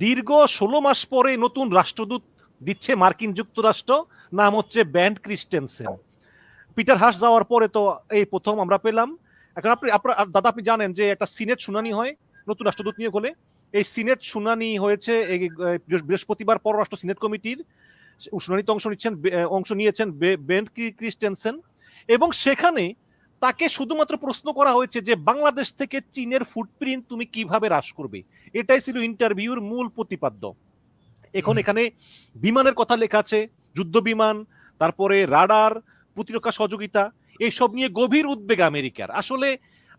দীর্ঘ ষোলো মাস পরে নতুন রাষ্ট্রদূত দিচ্ছে মার্কিন যুক্তরাষ্ট্র, নাম হচ্ছে ব্যান্ড ক্রিস্টেনসেন। পিটার হাস যাওয়ার পরে তো এই প্রথম আমরা পেলাম। এখন আপনি আপনার দাদা আপনি জানেন যে একটা সিনেট শুনানি হয় নতুন রাষ্ট্রদূত নিয়ে হলে। এই সিনেট শুনানি হয়েছে বৃহস্পতিবার পররাষ্ট্র সিনেট কমিটির শুনানিতে অংশ নিচ্ছেন অংশ নিয়েছেন বেন্ট ক্রি- ক্রিস্টেনসেন। এবং সেখানে তাকে শুধুমাত্র প্রশ্ন করা হয়েছে যে বাংলাদেশ থেকে চীনের ফুটপ্রিন্ট তুমি কীভাবে হ্রাস করবে? এটাই ছিল ইন্টারভিউর মূল প্রতিপাদ্য। এখন এখানে বিমানের কথা লেখা আছে যুদ্ধ বিমান তারপরে রাডার প্রতিরক্ষা সহযোগিতা এইসব নিয়ে গভীর উদ্বেগ আমেরিকার। আসলে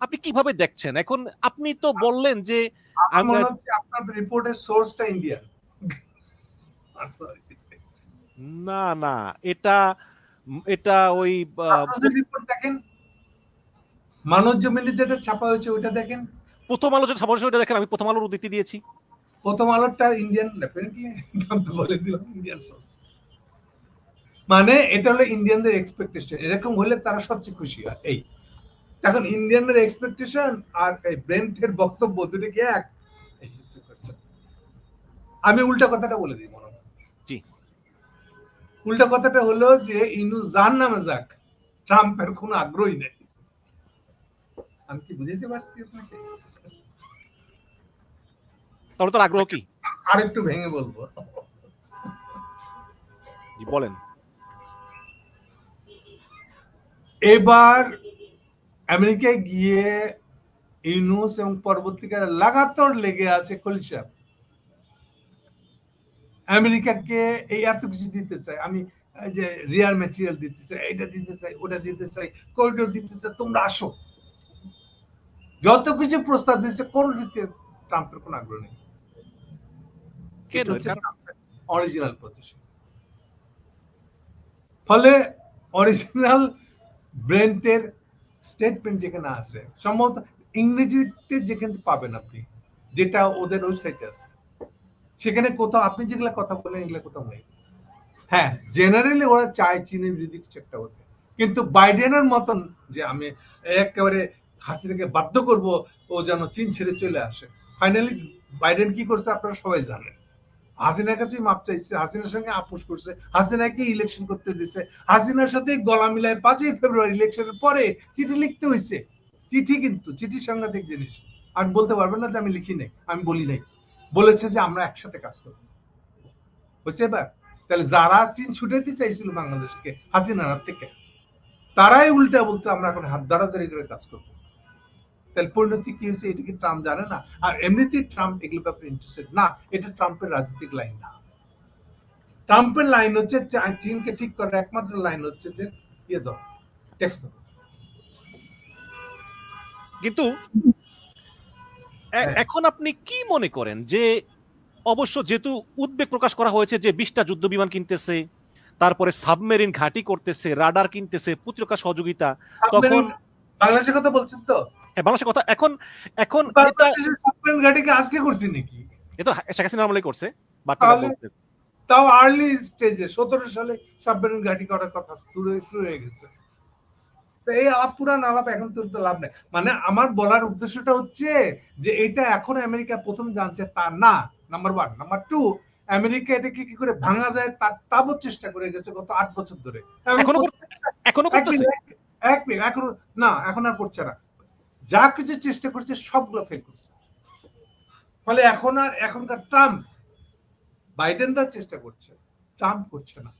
আপনি কীভাবে দেখছেন? এখন আপনি তো বললেন যে আপনার রিপোর্টের সোর্সটা ইন্ডিয়ান না না এটা এটা ওই রিপোর্ট দেখেন মানব জমিনে যেটা ছাপা হয়েছে ওইটা দেখেন। প্রথম আলো যে খবর ওটা দেখেন আমি প্রথম আলোর উদ্ধৃতি দিয়েছি। প্রথম আলোটা ইন্ডিয়ান ডেফিনেটলি বলে দিলাম ইন্ডিয়ান সোর্স মানে এটা হলো ইন্ডিয়ানদের এক্সপেকটেশন এরকম হলে তারা সবচেয়ে খুশি হয়। এই এখন ইন্ডিয়ানদের এক্সপেকটেশন আর এই ব্রেন্টের বক্তব্য দুটো কি এক। আমি উল্টা কথাটা বলে দিই মনে। জি। উল্টা কথাটা হলো যে ইনু যার নামে যাক ট্রাম্পের কোনো আগ্রহী নেই। আমি কি বুঝাইতে পারছি আপনাকে? তাহলে তার আগ্রহ কি? আর একটু ভেঙে বলব। জি, বলেন। এবার আমেরিকায় গিয়ে ইউনুস এবং পরবর্তীকালে লাগাতার লেগে আছে কলিশা আমেরিকাকে এই এত কিছু দিতে চাই আমি যে রিয়ার মেটেরিয়াল দিতে চাই এটা দিতে চাই ওটা দিতে চাই করিডোর দিতে চাই তোমরা আসো। যত কিছু প্রস্তাব দিচ্ছে কোন দিতে ট্রাম্পের কোনো আগ্রহ নেই। অরিজিনাল পজিশন ফলে অরিজিনাল ব্রেন্টের স্টেটমেন্ট যেখানে আছে সম্ভবত ইংরেজিতে যেখানে পাবেন আপনি যেটা ওদের ওয়েবসাইটে আছে। সেখানে কোথাও আপনি যেগুলা কথা বলেন এগুলো কোথাও নেই। হ্যাঁ জেনারেলি ওরা চায় চীনের বিরোধী কিছু একটা হতে। কিন্তু বাইডেনের মতন যে আমি একেবারে হাসিনাকে বাধ্য করব ও যেন চীন ছেড়ে চলে আসে। ফাইনালি বাইডেন কি করছে আপনারা সবাই জানেন। হাসিনার কাছে মাপ চাইছে, হাসিনার সঙ্গে আপোষ করছে, হাসিনাকে ইলেকশন করতে দিছে। হাসিনার সাথে গলা মিলায় পাঁচই ফেব্রুয়ারি ইলেকশনের পরে চিঠি লিখতে হয়েছে চিঠি কিন্তু, চিঠি সাংঘাতিক জিনিস। আর বলতে পারবেন না যে আমি লিখি নাই, আমি বলি নাই। বলেছে যে আমরা একসাথে কাজ করব। বুঝছে এবার তাহলে যারা চীন ছুটাইতে চাইছিল বাংলাদেশকে, হাসিনার হাত থেকে, তারাই উল্টা বলতে, আমরা এখন হাত দাঁড়াদাড়ি করে কাজ করব। তাহলে পরিণতি কি হয়েছে? এটা কি ট্রাম্প জানে না? আর এমনিতেই ট্রাম্প এগুলো ব্যাপারে ইন্টারেস্টেড না। এটা ট্রাম্পের রাজনৈতিক লাইন না। ট্রাম্পের লাইন হচ্ছে চীনকে ঠিক করার একমাত্র লাইন হচ্ছে যে ইয়ে দাও ট্যাক্স দাও কিন্তু হ্যাঁ। এখন আপনি কি মনে করেন যে অবশ্য যেহেতু উদ্বেগ প্রকাশ করা হয়েছে যে বিশটা যুদ্ধ বিমান কিনতেছে তারপরে সাবমেরিন ঘাঁটি করতেছে রাডার কিনতেছে প্রতিরক্ষা সহযোগিতা তখন বাংলাদেশের কথা বলছেন তো? হ্যাঁ বাংলাদেশের কথা এখন এখন এটা ঘাটিকে আজকে করছি নাকি? এটা শেখ হাসিনা করছে বাট তাও আর্লি স্টেজে সতেরো সালে সাবমেরিন ঘাটি করার কথা শুরু শুরু হয়ে গেছে। তো এই আলাপ পুরান আলাপ এখন তুলতে লাভ নেই। মানে আমার বলার উদ্দেশ্যটা হচ্ছে যে এটা এখন আমেরিকা প্রথম জানছে তা না। Number one number two America এটাকে কি করে ভাঙা যায় তার তাবৎ চেষ্টা করে গেছে গত আট বছর ধরে। এখনও এখনও করতেছে? এক মিনিট এখন না এখন আর করছে না। যা কিছু চেষ্টা করছে, সবগুলো ফেল করছে। ফলে এখন আর এখনকার ট্রাম্প বাইডেনরা চেষ্টা করছে, ট্রাম্প করছে না।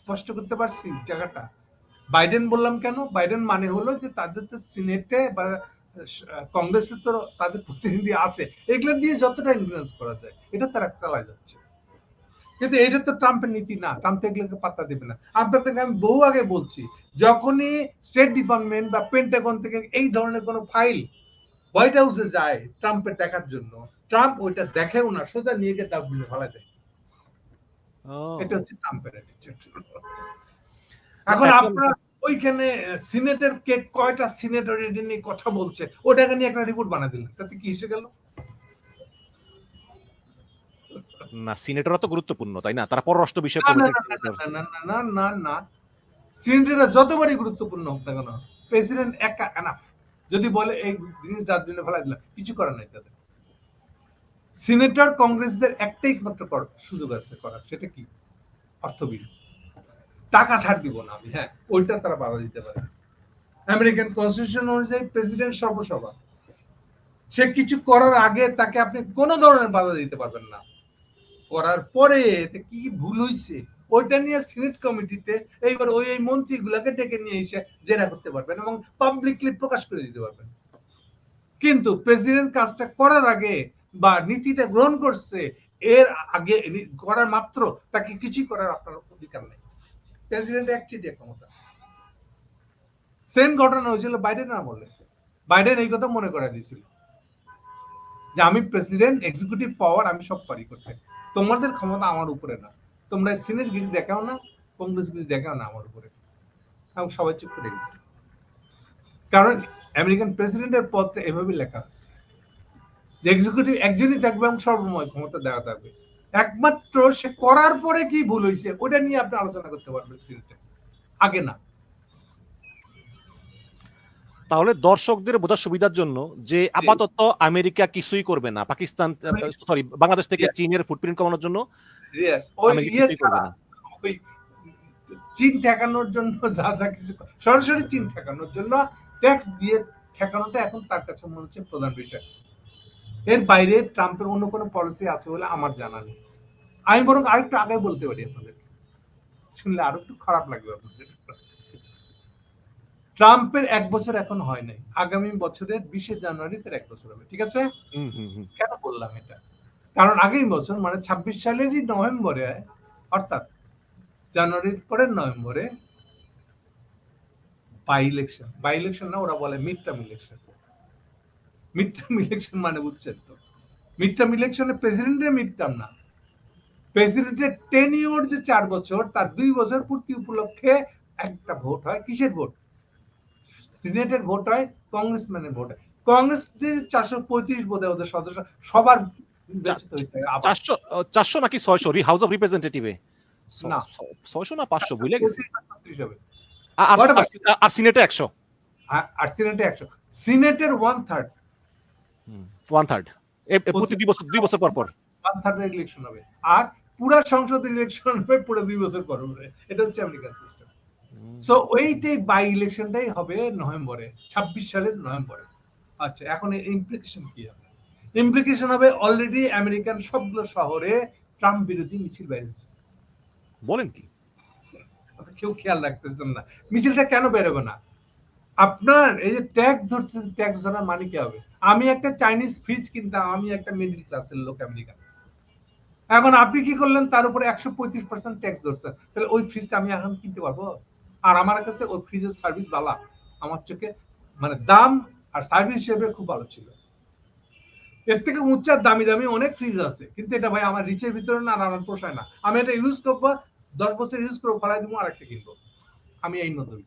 স্পষ্ট করতে পারছি জায়গাটা? বাইডেন বললাম কেন? বাইডেন মানে হলো যে তাদের তো সিনেটে বা কংগ্রেসে তো তাদের প্রতিনিধি আছে, এগুলো দিয়ে যতটা ইনফ্লুয়েন্স করা যায়, এটা তারা চালায় যাচ্ছে। কিন্তু এটা তো ট্রাম্পের নীতি না, ট্রাম্প এগুলোকে পাত্তা দেবে না। আপনাদেরকে আমি বহু আগে বলছি যখনই স্টেট ডিপার্টমেন্ট বা পেন্টাগন থেকে এই ধরনের কোনো ফাইল হোয়াইট হাউসে যায় ট্রাম্পের দেখার জন্য ট্রাম্প ওইটা দেখেও না সোজা নিয়ে গিয়ে ডাস্টবিনে ফেলা দেয় এটা হচ্ছে ট্রাম্পের। এখন আপনারা ওইখানে সিনেটের কে কয়টা সিনেটর এটা নিয়ে কথা বলছে ওটাকে নিয়ে একটা রিপোর্ট বানা দিলেন তাতে কি এসে গেল না সিনেটররা তো গুরুত্বপূর্ণ তাই না তারা পররাষ্ট্র বিষয় না, না, না, না, সিনেটররা যতবারই গুরুত্বপূর্ণ হোক না কেন প্রেসিডেন্ট একা এনাফ যদি বলে এই জিনিস ডাস্টবিনে ফেলা দিলাম, কিছু করার নাই তাদের। সিনেটর, কংগ্রেসদের একটাই মাত্র সুযোগ আছে করার, সেটা কি? অর্থ বিল টাকা ছাড় দিব না আমি হ্যাঁ ওইটা তারা বাধা দিতে পারে। আমেরিকান কনস্টিটিউশন অনুযায়ী প্রেসিডেন্ট সর্বসভা। সে কিছু করার আগে তাকে আপনি কোন ধরনের বাধা দিতে পারবেন না। করার পরে এতে কি ভুল হয়েছে ওইটা নিয়ে সিনেট কমিটিতে এইবার ওই এই মন্ত্রীগুলাকে ডেকে নিয়ে এসে জেরা করতে পারবেন এবং পাবলিকলি প্রকাশ করে দিতে পারবেন। কিন্তু প্রেসিডেন্ট কাজটা করার আগে বা নীতিটা গ্রহণ করছে, এর আগে করার মাত্র তাকে কিছু করার আপনার অধিকার নেই। প্রেসিডেন্ট একচেটিয়া ক্ষমতা। সেম ঘটনা হয়েছিল বাইডেন আমলে বাইডেন এই কথা মনে করে দিয়েছিল। যে আমি প্রেসিডেন্ট এক্সিকিউটিভ পাওয়ার আমি সব পারি করতে। তোমাদের ক্ষমতা আমার উপরে না। তোমরা সিনেট গিরি দেখাও না কংগ্রেস গিরি দেখাও না আমার উপরে। এবং সবাই চুপ করে গেছে। কারণ আমেরিকান প্রেসিডেন্টের পদটা এভাবে লেখা আছে। যে এক্সিকিউটিভ একজনই থাকবে এবং সর্বময় ক্ষমতা দেওয়া থাকবে। একমাত্র সে করার পরে কি ভুল হয়েছে ওটা নিয়ে আপনি আলোচনা করতে পারবেন সিনেটে। আগে না। তাহলে দর্শকদের বোঝার সুবিধার জন্য যে আপাতত আমেরিকা কিছুই করবে না পাকিস্তান সরি বাংলাদেশ থেকে চীনের ফুটপ্রিন্ট কমানোর জন্য। Yes, ওই ইয়ে ওই চীন ঠেকানোর জন্য যা যা কিছু সরাসরি চীন ঠেকানোর জন্য ট্যাক্স দিয়ে ঠেকানোটা এখন তার কাছে মনে হচ্ছে প্রধান বিষয়। এর বাইরে ট্রাম্পের অন্য কোনো পলিসি আছে বলে আমার জানা নেই। আমি বরং আরেকটু আগে বলতে পারি আপনাদেরকে। শুনলে আরও একটু খারাপ লাগবে আপনাদের। ট্রাম্পের এক বছর এখন হয় নাই। আগামী বছরের বিশে জানুয়ারি তার এক বছর হবে। ঠিক আছে। কেন বললাম এটা? কারণ আগের বছর মানে ছাব্বিশ সালেরই নভেম্বরে, অর্থাৎ জানুয়ারির পরের নভেম্বরে বাই ইলেকশন বাই ইলেকশন না, ওরা বলে mid term election mid term election মানে বুঝছেন তো। মিড টার্ম ইলেকশনে প্রেসিডেন্টের মিড টার্ম না প্রেসিডেন্টের টেনিওর যে চার বছর, তার দুই বছর পূর্তি উপলক্ষে একটা ভোট হয়। কিসের ভোট সিনেটের ভোট হয় কংগ্রেসম্যানের ভোট হয়। কংগ্রেস চারশো পঁয়ত্রিশ বোধহয় ওদের সদস্য সবার চারশো চারশো নাকি ছয়শো? হাউস অফ রিপ্রেজেন্টেটিভে না। ছয়শো না পাঁচশো? ভুলে গেছি। 35 বা 36 হবে। আর- সিনেটে একশো। আর- সিনেটে একশো। সিনেটের ওয়ান থার্ড ওয়ান থার্ড প্রতি দুই বছর দুই বছর পর পর। ওয়ান থার্ড ইলেকশন হবে। আর পুরা সংসদের ইলেকশন হবে পুরো দুই বছর পর হবে এটা হচ্ছে আমেরিকান সিস্টেম সো ওইটাই বাই ইলেকশনটাই হবে নভেম্বরে ছাব্বিশ সালের নভেম্বরে। আচ্ছা এখন ইমপ্লিকেশন কি হবে? ইমপ্লিকেশন হবে অলরেডি আমেরিকান সবগুলো শহরে ট্রাম্প বিরোধী মিছিল বেরিয়েছে বলেন কি? কেউ খেয়াল রাখতেছেন না। মিছিলটা কেন বেরোবে না? আপনার এই যে ট্যাক্স ধরছে ট্যাক্স ধরা মানে কি হবে? আমি একটা চাইনিজ ফ্রিজ কিনতাম আমি একটা মিডল ক্লাসের লোক আমেরিকান এখন আপনি কি করলেন? তার উপরে একশো পঁয়ত্রিশ পার্সেন্ট ট্যাক্স ধরছেন। তাহলে ওই ফ্রিজটা আমি এখন কিনতে পারব? আর আমার কাছে ওই ফ্রিজের সার্ভিস বালা। আমার চোখে মানে দাম আর সার্ভিস হিসেবে খুব ভালো ছিল। এর থেকে উচ্চার দামি দামি অনেক ফ্রিজ আছে। কিন্তু এটা ভাই আমার রিচের ভিতরে না আমার পোষায় না। আমি এটা ইউজ করব, দশ বছর ইউজ করব, ফলাই দিব আর একটা কিনবো। আমি এই নতুন।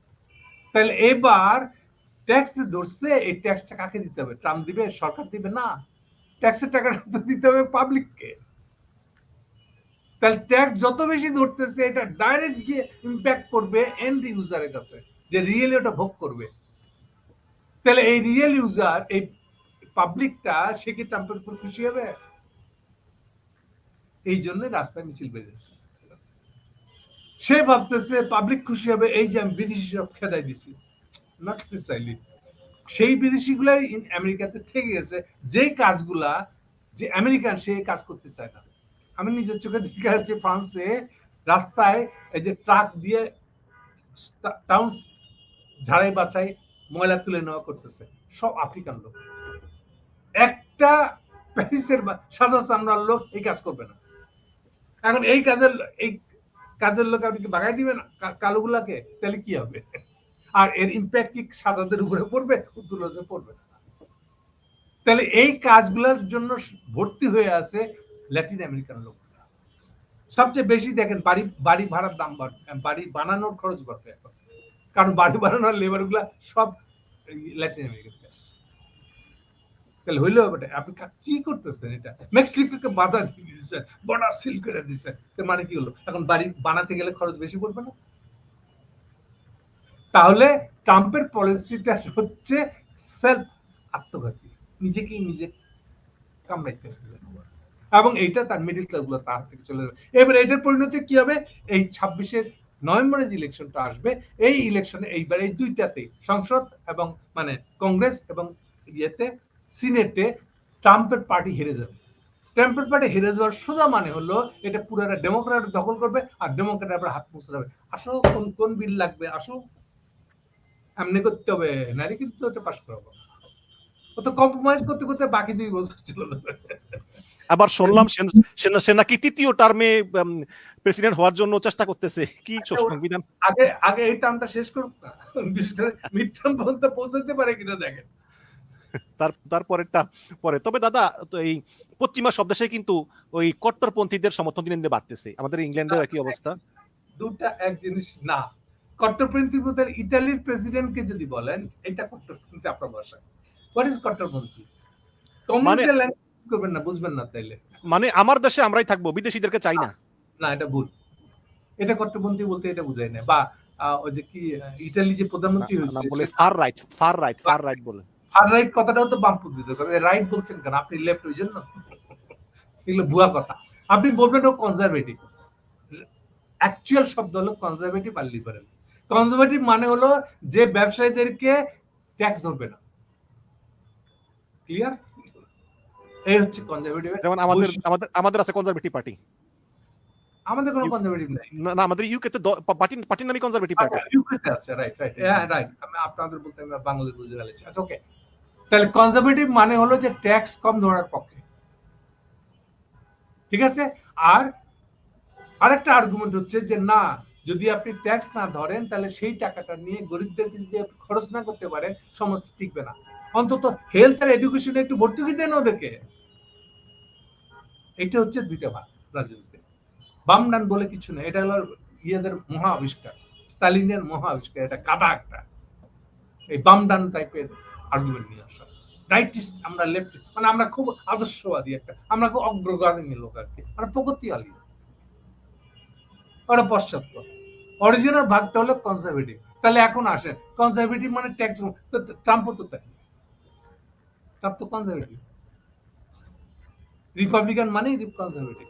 তাহলে এবার ট্যাক্স ধরছে, এই ট্যাক্সটা কাকে দিতে হবে? ট্রাম্প দিবে? সরকার দিবে? না। ট্যাক্সের টাকাটা তো দিতে হবে পাবলিককে তাহলে ট্যাক্স যত বেশি ধরতেছে, এটা ডাইরেক্ট গিয়ে ইম্প্যাক্ট করবে এন্ড ইউজারের কাছে, যে রিয়েলি ওটা ভোগ করবে। তাহলে এই রিয়েল ইউজার এই পাবলিকটা সে কি ট্রাম্পের উপর খুশি হবে? এই জন্য রাস্তায় মিছিল বেরিয়েছে সে ভাবতেছে পাবলিক খুশি হবে, এই যে আমি বিদেশি সব খেদাই দিছি। নেসাইলি সেই বিদেশি গুলাই আমেরিকাতে থেকে গেছে। যে কাজগুলা যে আমেরিকান সে কাজ করতে চায় না। আমি নিজের চোখে দেখে আসছি ফ্রান্সে রাস্তায় এই যে ট্রাক দিয়ে টাউন ঝাড়াই বাছাই ময়লা তুলে নেওয়া করতেছে। সব আফ্রিকান লোক। একটা প্যারিসের সাদা চামড়ার লোক এই কাজ করবে না। এখন এই কাজের এই কাজের লোক আপনি কি বাগাই দিবেন কালোগুলাকে? তাহলে কি হবে? আর এর ইম্প্যাক্ট কি সাদাদের উপরে পড়বে উত্তরলোকে পড়বে? তাহলে এই কাজগুলোর জন্য ভর্তি হয়ে আছে ল্যাটিন আমেরিকান লোক সবচেয়ে বেশি দেখেন বাড়ি বাড়ি ভাড়ার দাম বাড়বে বাড়ি বানানোর খরচ বাড়বে এখন। কারণ বাড়ি বানানোর লেবারগুলা সব ল্যাটিন আমেরিকা তাহলে হইল ব্যাপারটা আপনি কি করতেছেন এটা? মেক্সিকোকে বাধা দিয়ে দিচ্ছেন বর্ডার সিল করে দিচ্ছেন মানে কি হলো? এখন বাড়ি বানাতে গেলে খরচ বেশি পড়বে না? তাহলে ট্রাম্পের পলিসিটা হচ্ছে সেলফ আত্মঘাতী। নিজেকেই নিজে কামড়াইতেছে এবং এইটা তার মিডিল ক্লাসগুলো তার থেকে চলে যাবে। এবার এটার পরিণতি কি হবে? এই ছাব্বিশের নভেম্বরে যে ইলেকশনটা আসবে। এই ইলেকশনে এইবার এই দুইটাতে সংসদ এবং মানে কংগ্রেস এবং ইয়েতে সিনেটে ট্রাম্পের পার্টি হেরে যাবে। ট্রাম্পের পার্টি হেরে যাওয়ার সোজা মানে হলো এটা পুরোটা ডেমোক্রেট দখল করবে আর ডেমোক্রেট আবার হাত মুছে যাবে আসো কোন কোন বিল লাগবে? আসো। এমনি করতে হবে। নারী কিন্তু এটা পাশ করাবো ও তো কম্প্রোমাইজ করতে করতে বাকি দুই বছর চলে যাবে। আবার শুনলাম সে- নাকি তৃতীয় টার্মে প্রেসিডেন্ট হওয়ার জন্য চেষ্টা করতেছে। কি সংবিধান? আগে আগে এই টার্মটা শেষ করুক না। টার্ম পর্যন্ত পৌঁছাতে পারে কিনা দেখেন। তার তারপরেরটা পরে। তবে দাদা এই পশ্চিমা সব দেশে কিন্তু ওই কট্টরপন্থীদের সমর্থন দিনে দিনে বাড়তেছে। আমাদের ইংল্যান্ডের একই অবস্থা। দুটা এক জিনিস না। কট্টরপন্থী বলতে ইতালির প্রেসিডেন্টকে যদি বলেন এটা কট্টরপন্থী আপনার ভাষায় হোয়াট ইজ কট্টরপন্থী? কমিউনিস্টের ল্যাঙ্গুয়েজ করবেন না বুঝবেন না তাইলে। মানে আমার দেশে আমরাই থাকব বিদেশিদেরকে চাই না। না এটা ভুল। এটা কট্টরপন্থী বলতে এটা বুঝায় না। বা ওই যে কি ইতালি যে প্রধানমন্ত্রী হয়েছে বলে far right far right far right বলে। ফার রাইট কথাটাও তো বামপন্থীদের কথা রাইট বলছেন কেন? আপনি লেফট ওই জন্য? এগুলো ভুয়া কথা। আপনি বলবেন ও কনজারভেটিভ অ্যাকচুয়াল শব্দ হলো কনজারভেটিভ আর লিবারেল কনজারভেটিভ মানে হলো যে ব্যবসায়ীদেরকে ট্যাক্স ধরবে না। ক্লিয়ার এই হচ্ছে কনজারভেটিভ যেমন আমাদের আমাদের আমাদের আছে কনজারভেটিভ পার্টি আমাদের কোনো কনজারভেটিভ নাই। না আমাদের ইউকে তে পার্টি পার্টির নামই কনজারভেটিভ পার্টি ইউকেতে আছে রাইট রাইট হ্যাঁ রাইট আমি আপনাদের বলতে আমি বাংলাদেশ বুঝে ফেলেছি আচ্ছা ওকে তাহলে কনজারভেটিভ মানে হলো যে ট্যাক্স কম ধরার পক্ষে। ঠিক আছে? আর আরেকটা আর্গুমেন্ট হচ্ছে যে না, যদি আপনি ট্যাক্স না ধরেন, তাহলে সেই টাকাটা নিয়ে গরিবদেরকে যদি খরচ না করতে পারেন সমাজ টিকবে না। অন্তত হেলথ আর এডুকেশনে একটু ভর্তুকি দেন ওদেরকে। এটা হচ্ছে দুইটা ভাগ রাজনীতিতে। বাম ডান বলে কিছু নেই, এটা হলো ইয়েদের মহা আবিষ্কার স্টালিনের মহা আবিষ্কার, এটা কাদা একটা। এই বাম ডান টাইপের আর্গুমেন্ট নিয়ে আসা। রাইটিস্ট আমরা লেফট মানে আমরা খুব আদর্শবাদী একটা, আমরা খুব অগ্রগামী লোক আর কি, আমরা ওরা পশ্চাৎপদ। অরিজিনাল ভাগটা হলো কনজারভেটিভ তাহলে এখন আসেন কনজারভেটিভ মানে ট্যাক্স তো তো তাই। ট্রাম্প তো কনজারভেটিভ রিপাবলিকান মানেই কনজারভেটিভ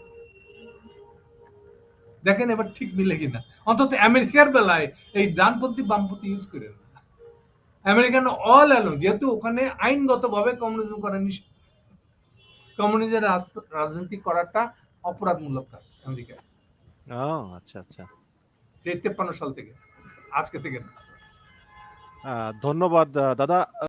দেখেন এবার ঠিক মিলে কিনা। অন্তত আমেরিকার বেলায় এই ডানপন্থী বামপন্থী ইউজ করেন। আমেরিকান অল অ্যালো যেহেতু ওখানে আইনগত ভাবে কমিউনিজম করা নিষেধ কমিউনিজমের রাজনীতি করাটা অপরাধমূলক কাজ আমেরিকায়। ও আচ্ছা আচ্ছা। তেপ্পান্ন সাল থেকে আজকে থেকে না। ধন্যবাদ দাদা।